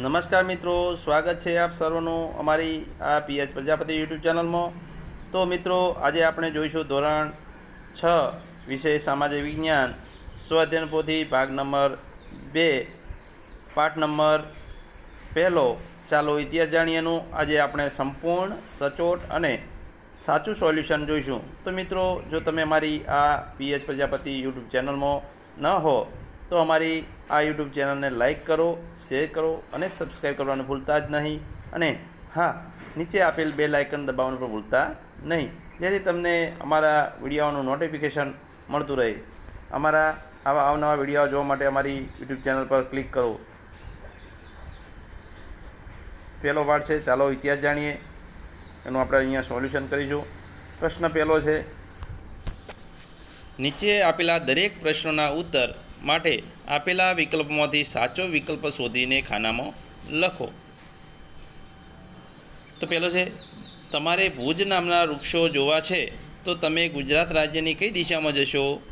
નમસ્કાર મિત્રો, સ્વાગત છે આપ સર્વનું અમારી આ પીએચ પ્રજાપતિ યુટ્યુબ ચેનલમાં. તો મિત્રો, આજે આપણે જોઈશું ધોરણ છ વિષય સામાજિક વિજ્ઞાન સ્વઅધ્યયન પોથી ભાગ નંબર બે, પાઠ નંબર પહેલો. ચાલો ઇતિહાસ જાણીએનું. આજે આપણે સંપૂર્ણ, સચોટ અને સાચું સોલ્યુશન જોઈશું. તો મિત્રો, જો તમે અમારી આ પીએચ પ્રજાપતિ યુટ્યુબ ચેનલમાં ન હો તો અમારી આ યુટ્યુબ ચેનલને લાઇક કરો, શેર કરો અને સબસ્ક્રાઈબ કરવાનું ભૂલતા જ નહીં. અને હા, નીચે આપેલ બે લાઇકન દબાવવાનું પણ ભૂલતા નહીં. જેથી તમને અમારા વિડીયોનું નોટિફિકેશન મળતું રહે. અમારા આવા અવનવા વીડિયો જોવા માટે અમારી યુટ્યુબ ચેનલ પર ક્લિક કરો. પહેલો પાઠ છે, ચાલો ઇતિહાસ જાણીએ. એનું આપણે અહીંયા સોલ્યુશન કરીશું. પ્રશ્ન પહેલો છે, નીચે આપેલા દરેક પ્રશ્નોના ઉત્તર માટે આપેલા વિકલ્પમાંથી સાચો વિકલ્પ શોધીને ખાનામાં લખો. તો પહેલો છે, તમારે ભુજ નામના વૃક્ષો જોવા છે, તો તમે ગુજરાત રાજ્યની કઈ દિશામાં જશો?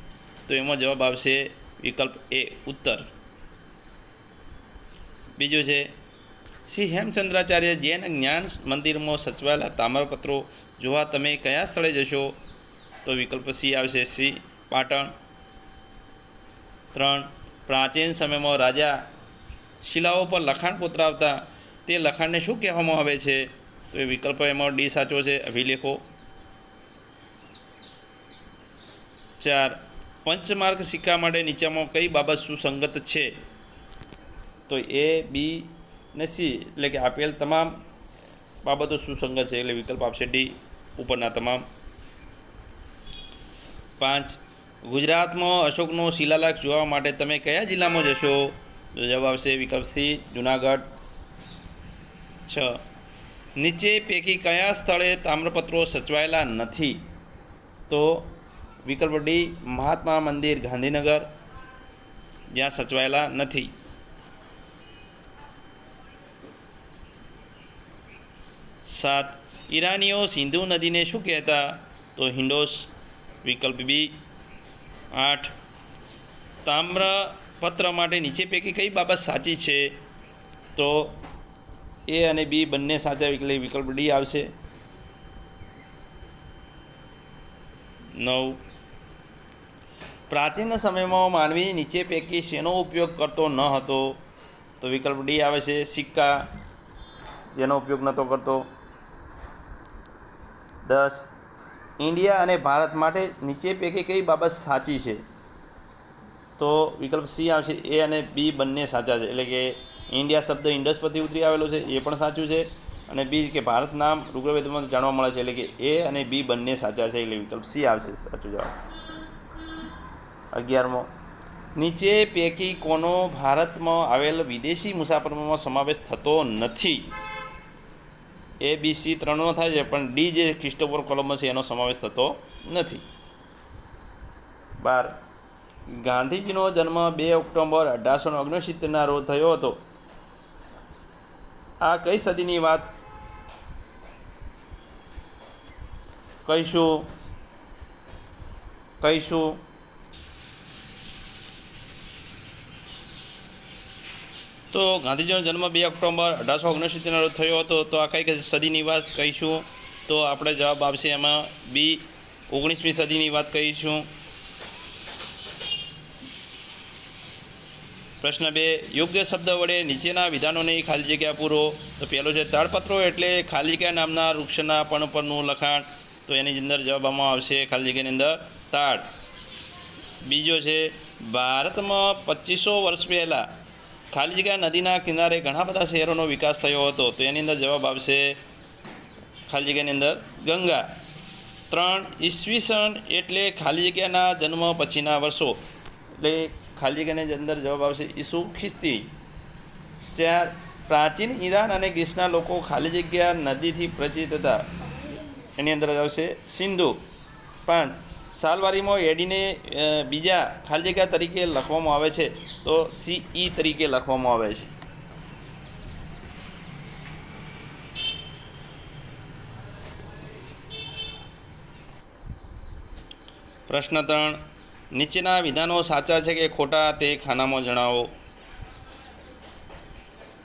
તો એમાં જવાબ આવશે વિકલ્પ એ, ઉત્તર. બીજું છે, શ્રી હેમચંદ્રાચાર્ય જૈન જ્ઞાન મંદિરમાં સચવાયેલા તામ્રપત્રો જોવા તમે કયા સ્થળે જશો? તો વિકલ્પ સી આવશે સી પાટણ. ત્રણ પ્રાચીન સમયમાં રાજા શિલાઓ પર લખાણ કોતરાવતા તે લખાણને શું કહેવામાં આવે છે? તો એ વિકલ્પ એમાં ડી સાચો છે અભિલેખો ચાર, પંચમાર્ગ સિક્કા માટે નીચેમાં કઈ બાબત સુસંગત છે? તો એ, બી ને સી, એટલે કે આપેલ તમામ બાબતો સુસંગત છે, એટલે વિકલ્પ આપશે ડી ઉપરના તમામ. પાંચ ગુજરાતમાં અશોકનો શિલાલેખ જોવા માટે તમે કયા જિલ્લામાં જશો? તો જવાબ આવશે વિકલ્પ જુનાગઢ. છ. નીચે પૈકી કયા સ્થળે તામ્રપત્રો સચવાયેલા નથી? તો વિકલ્પ ડી, મહાત્મા મંદિર, ગાંધીનગર. જ્યાં સચવાયેલા નથી. સાત. ઈરાનીઓ સિંધુ નદીને શું કહેતા? તો હિન્ડોસ વિકલ્પ બી આઠ. તામ્રપત્ર માટે નીચે પૈકી કઈ બાબત સાચી છે? તો એ અને બી બંને સાચા વિકલ્પ વિકલ્પ ડી આવશે. નવ. પ્રાચીન સમયમાં માનવી નીચે પૈકી શેનો ઉપયોગ કરતો ન હતો? તો વિકલ્પ ડી આવે છે સિક્કા. જેનો ઉપયોગ નહોતો કરતો. દસ. ઇન્ડિયા અને ભારત માટે નીચે પૈકી કઈ બાબત સાચી છે? તો વિકલ્પ સી આવશે. એ અને બી બંને સાચા છે. એટલે કે ઇન્ડિયા શબ્દ ઇન્ડસ પરથી ઉતરી આવેલો છે. એ પણ સાચું છે. અને બી કે ભારત નામ ઋગ્વેદમાં જાણવા મળે છે. એટલે કે એ અને બી બંને સાચા છે. એટલે વિકલ્પ સી આવશે સાચું જવાબ. અગિયારમો. નીચે પૈકી કોનો ભારતમાં આવેલ વિદેશી મુસાફરોમાં સમાવેશ થતો નથી? એ બી સી ત્રણનો થાય છે, પણ ડી જે ક્રિસ્ટોફર કોલમ્બસ છે, એનો સમાવેશ થતો નથી. બાર. ગાંધીજીનો જન્મ બે ઓક્ટોબર અઢારસો ઓગણસિત્તેરના રોજ થયો હતો. આ કઈ સદીની વાત? કહીશું. કહીશું. તો ગાંધીજીનો જન્મ બે ઓક્ટોબર અઢારસો ઓગણસિત્તેરના રોજ થયો હતો. તો આ કઈ સદીની વાત કહીશું. તો આપણે જવાબ આવશે એમાં બી ઓગણીસમી સદીની વાત કહીશું. પ્રશ્ન બે, યોગ્ય શબ્દ વડે નીચેના વિધાનોને ખાલી જગ્યા પૂરો. તો પહેલો છે તાળપત્રો એટલે ખાલી જગ્યા નામના વૃક્ષના પણ પરનું લખાણ. તો એની અંદર જવાબ આમાં આવશે ખાલી જગ્યાની અંદર તાળ બીજો છે, ભારતમાં પચીસો વર્ષ પહેલાં ખાલી જગ્યા નદીના કિનારે ઘણા બધા શહેરોનો વિકાસ થયો હતો. તો એની અંદર જવાબ આવશે ખાલી જગ્યાની અંદર ગંગા. ત્રણ ઈસવીસન એટલે ખાલી જગ્યાના જન્મ પછીના વર્ષો. એટલે ખાલી જગ્યાની અંદર જવાબ આવશે ઈસુ ખ્રિસ્તી. ચાર પ્રાચીન ઈરાન અને ગ્રીસના લોકો ખાલી જગ્યા નદીથી પરિચિત હતા. એની અંદર આવશે સિંધુ. પાંચ સાલવારીમાં એડીને બીજા ખાલી જગ્યા તરીકે લખવામાં આવે છે. તો સી ઈ તરીકે લખવામાં આવે છે. પ્રશ્ન ત્રણ. નીચેના વિધાનો સાચા છે કે ખોટા તે ખાનામાં જણાવો.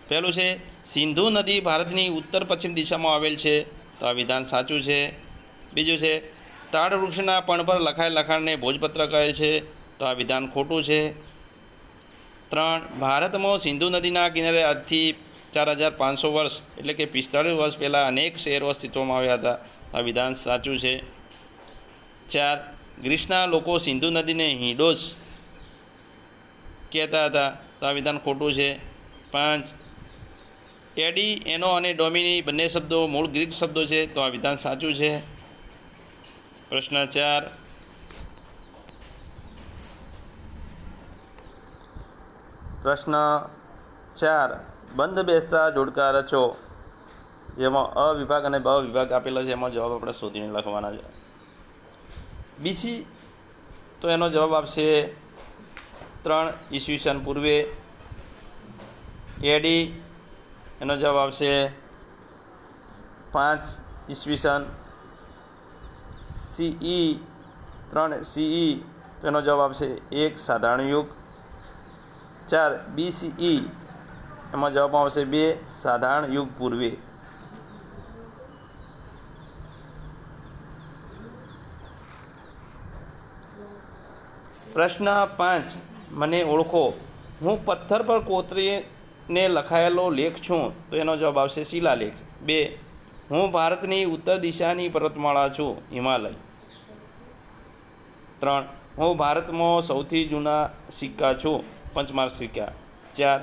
પહેલું છે, સિંધુ નદી ભારતની ઉત્તર પશ્ચિમ દિશામાં આવેલ છે. તો આ વિધાન સાચું છે. બીજું છે તાડ વૃક્ષના પણ પર લખાયેલ લખાણને ભોજપત્ર કહે છે. તો આ વિધાન ખોટું છે. ત્રણ, ભારતમાં સિંધુ નદીના કિનારે આજથી ચાર હજાર પાંચસો વર્ષ, એટલે કે પિસ્તાળીસ વર્ષ પહેલાં અનેક શહેરો અસ્તિત્વમાં આવ્યા હતા. આ વિધાન સાચું છે. ચાર ગ્રીસના લોકો સિંધુ નદીને હિંડોસ કહેતા હતા. તો આ વિધાન ખોટું છે. પાંચ, એડી, એનો અને ડોમિની બંને શબ્દો મૂળ ગ્રીક શબ્દો છે. તો આ વિધાન સાચું છે. પ્રશ્ન ચાર. પ્રશ્ન ચાર. બંધ બેસતા જોડકા રચો, જેમાં અ વિભાગ અને બ વિભાગ આપેલો છે, એમાં જવાબ આપણે શોધીને લખવાના છે. બીસી તો એનો જવાબ આપશે ત્રણ ઈસવીસન પૂર્વે. એડી એનો જવાબ આવશે પાંચ ઈસવીસન સીઈ ત્રણ, સીઈ તો એનો જવાબ આવશે એક, સાધારણ યુગ. ચાર, બીસીઈ, એમાં જવાબ આવશે બે, સાધારણ યુગ પૂર્વે. પ્રશ્ન પાંચ, મને ઓળખો. હું પથ્થર પર કોતરીને લખાયેલો લેખ છું, તો એનો જવાબ આવશે શિલાલેખ. બે હું ભારતની ઉત્તર દિશાની પર્વતમાળા છું, હિમાલય. ત્રણ, હું ભારતમાં સૌથી જૂના સિક્કા છું પંચમાર સિક્કા. ચાર,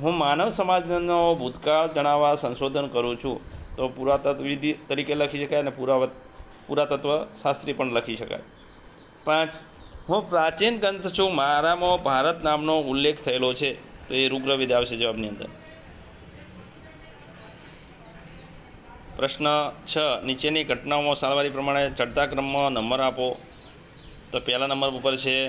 હું માનવ સમાજનો ભૂતકાળ જણાવવા સંશોધન કરું છું, તો પુરાતત્વવિધિ તરીકે લખી શકાય અને પુરાવત, પુરાતત્વ શાસ્ત્રી પણ લખી શકાય. પાંચ, હું પ્રાચીન ગ્રંથ છું, મારામાં ભારત નામનો ઉલ્લેખ થયેલો છે, તો એ રુગ્રવિદ આવશે જવાબની અંદર. પ્રશ્ન છ, નીચેની ઘટનાઓમાં સારવારી પ્રમાણે ચડતા ક્રમમાં નંબર આપો. તો પહેલા નંબર ઉપર છે.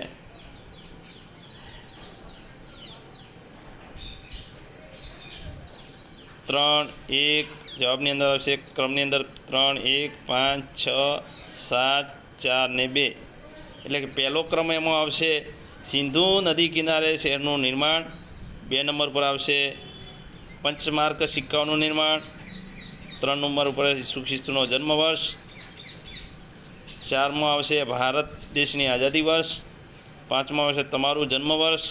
ત્રણ, એક, જવાબની અંદર આવશે. ક્રમની અંદર ત્રણ, એક, પાંચ, છ, સાત, ચાર ને બે. એટલે કે પહેલો ક્રમ એમાં આવશે સિંધુ નદી કિનારે શહેરનું નિર્માણ. બે નંબર પર આવશે પંચમાર્ક સિક્કાઓનું નિર્માણ. ત્રણ નંબર ઉપર ઈસુ ખ્રિસ્તનો જન્મ વર્ષ ચારમાં આવશે ભારત દેશની આઝાદી વર્ષ. પાંચમાં આવશે તમારું જન્મ વર્ષ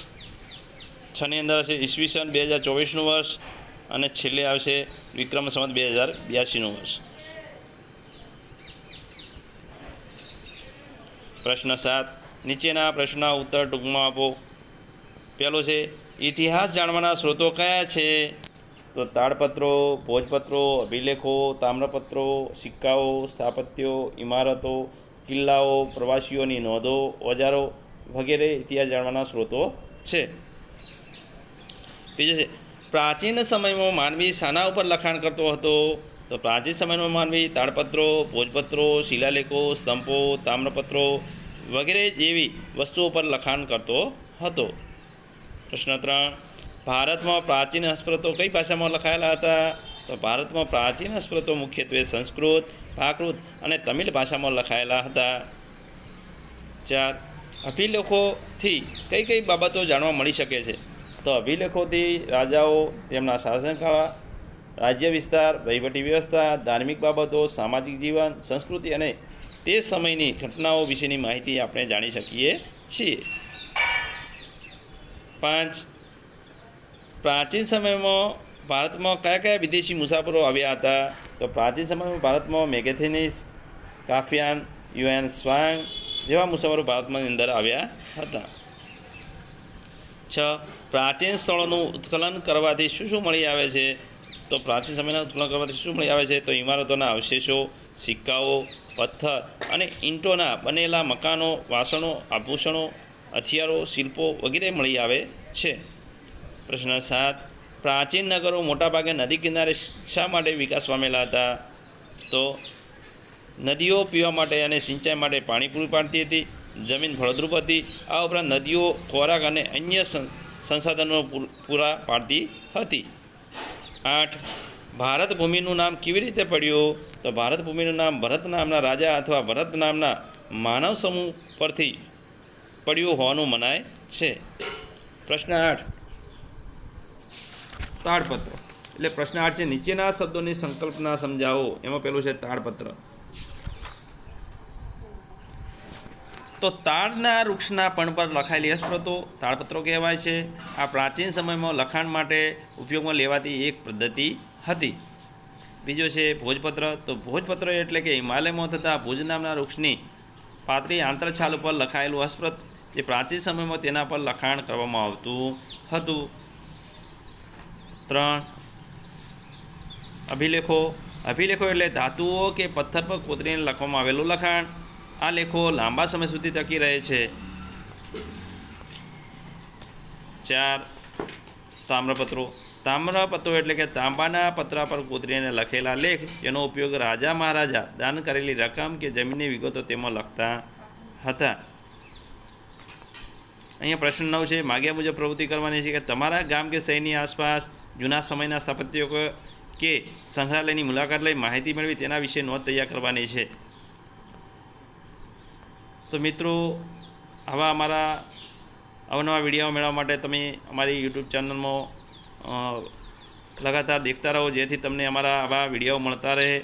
છની અંદર હશે ઈસવીસન બે હજાર ચોવીસનું વર્ષ અને છેલ્લે આવશે વિક્રમ સંવત બે હજાર બ્યાસીનું વર્ષ. પ્રશ્ન સાત. નીચેના પ્રશ્નના ઉત્તર ટૂંકમાં આપો. પહેલો છે, ઇતિહાસ જાણવાના સ્ત્રોતો કયા છે? તો તાડપત્રો, ભોજપત્રો, અભિલેખો, તામ્રપત્રો, સિક્કાઓ, સ્થાપત્યો, ઇમારતો, કિલ્લાઓ, પ્રવાસીઓની નોંધો, ઓજારો વગેરે ઇતિહાસ જાણવાના સ્ત્રોતો છે. બીજું છે, પ્રાચીન સમયમાં માનવી શાના ઉપર લખાણ કરતો હતો. તો પ્રાચીન સમયમાં માનવી તાડપત્રો, ભોજપત્રો, શિલાલેખો, સ્તંભો, તામ્રપત્રો વગેરે જેવી વસ્તુઓ પર લખાણ કરતો હતો. પ્રશ્ન ત્રણ ભારતમાં પ્રાચીન હસ્પ્રતો કઈ ભાષામાં લખાયેલા હતા? તો ભારતમાં પ્રાચીન હસ્પ્રતો મુખ્યત્વે સંસ્કૃત પ્રાકૃત અને તમિલ ભાષામાં લખાયેલા હતા. ચાર, અભિલેખોથી કઈ કઈ બાબતો જાણવા મળી શકે છે? તો અભિલેખોથી રાજાઓ તેમના શાસનકાળ રાજ્ય વિસ્તાર, વહીવટી વ્યવસ્થા, ધાર્મિક બાબતો, સામાજિક જીવન, સંસ્કૃતિ અને તે સમયની ઘટનાઓ વિશેની માહિતી આપણે જાણી શકીએ છીએ. પાંચ પ્રાચીન સમયમાં ભારતમાં કયા કયા વિદેશી મુસાફરો આવ્યા હતા? તો પ્રાચીન સમયમાં ભારતમાં મેગેથેનિસ, કાફિયાન, યુએન સ્વાંગ જેવા મુસાફરો ભારતમાં અંદર આવ્યા હતા. છ. પ્રાચીન સ્થળોનું ઉત્કલન કરવાથી શું શું મળી આવે છે? તો પ્રાચીન સમયના ઉત્કલન કરવાથી શું મળી આવે છે? તો ઇમારતોના અવશેષો, સિક્કાઓ, પથ્થર અને ઈંટોના બનેલા મકાનો, વાસણો, આભૂષણો, હથિયારો, શિલ્પો વગેરે મળી આવે છે. પ્રશ્ન સાત. પ્રાચીન નગરો મોટાભાગે નદી કિનારે શા માટે વિકાસ પામેલા હતા? તો નદીઓ પીવા માટે અને સિંચાઈ માટે પાણી પૂરું પાડતી હતી, જમીન ફળદ્રુપ હતી. આ ઉપરાંત નદીઓ, ખોરાક અને અન્ય સંસાધનો પૂરા પાડતી હતી. આઠ. ભારત ભૂમિનું નામ કેવી રીતે પડ્યું? તો ભારત ભૂમિનું નામ ભરત નામના રાજા અથવા ભરત નામના માનવ સમૂહ પરથી પડ્યું હોવાનું મનાય છે. પ્રશ્ન આઠ. તાડપત્રો. એટલે પ્રશ્ન છે, નીચેના શબ્દોની સંકલ્પના સમજાવો. એમાં પેલું છે તાડપત્ર. તો તાડના વૃક્ષના પણ પર લખાયેલી અસ્પ્રતો તાડપત્રો કહેવાય છે. આ પ્રાચીન સમયમાં લખાણ માટે ઉપયોગમાં લેવાતી એક પદ્ધતિ હતી. બીજો છે ભોજપત્ર. તો ભોજપત્ર એટલે કે હિમાલયમાં થતા ભુજ નામના વૃક્ષની પાતળી આંતરછાલ ઉપર લખાયેલું અસ્પ્રત જે પ્રાચીન સમયમાં તેના પર લખાણ કરવામાં આવતું હતું. ત્રણ. અભિલેખો. અભિલેખો એટલે ધાતુઓ કે પથ્થર પર કોતરીને લખવામાં આવેલું લખાણ. આ લેખો લાંબા સમય સુધી ટકી રહે છે. ચાર. તામ્રપત્રો. તામ્રપત્રો એટલે કે તાંબાના પતરા પર કોતરીને લખેલા લેખ, જેનો ઉપયોગ રાજા મહારાજા દાન કરેલી રકમ કે જમીનની વિગતો તેમાં લખતા હતા. અહીંયા પ્રશ્ન નવ છે, માગ્યા મુજબ પ્રવૃત્તિ કરવાની છે કે તમારા ગામ કે શહેરની આસપાસ જૂના સમયના સ્થાપત્યો કે- સંગ્રહાલયની મુલાકાત લઈ માહિતી મેળવી તેના વિશે નોંધ તૈયાર કરવાની છે. તો મિત્રો, આવા અમારા અવનવા વીડિયો મેળવવા માટે તમે અમારી યુટ્યુબ ચેનલમાં લગાતાર દેખતા રહો જેથી તમને અમારા આવા વીડિયો મળતા રહે.